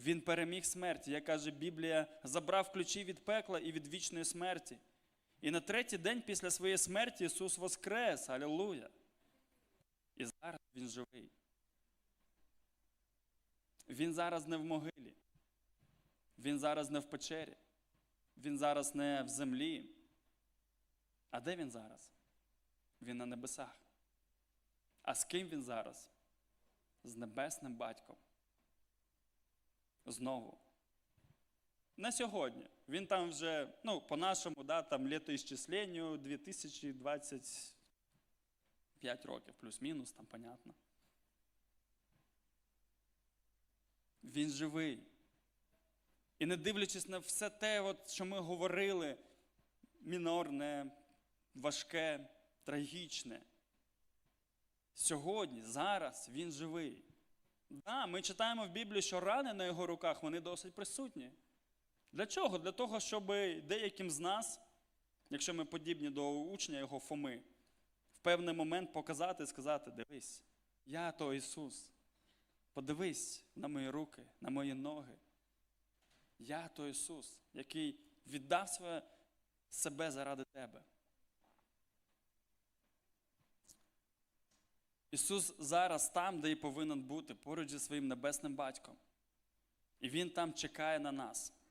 Він переміг смерть. Як каже Біблія, забрав ключі від пекла і від вічної смерті. І на третій день після своєї смерті Ісус воскрес. Алілуя! І зараз Він живий. Він зараз не в могилі. Він зараз не в печері. Він зараз не в землі. А де він зараз? Він на небесах. А з ким він зараз? З небесним батьком. Знову. На сьогодні. Він там вже, ну, по-нашому, да, там літоісчисленню 2025 років, плюс-мінус, там, понятно. Він живий. І не дивлячись на все те, от, що ми говорили, мінорне, важке, трагічне. Сьогодні, зараз він живий. Да, ми читаємо в Біблії, що рани на його руках вони досить присутні. Для чого? Для того, щоб деяким з нас, якщо ми подібні до учня його Фоми, в певний момент показати і сказати: дивись, я то Ісус. Подивись на мої руки, на мої ноги. Я то Ісус, який віддав себе заради тебе. Ісус зараз там, де і повинен бути, поруч зі своїм небесним батьком. І Він там чекає на нас.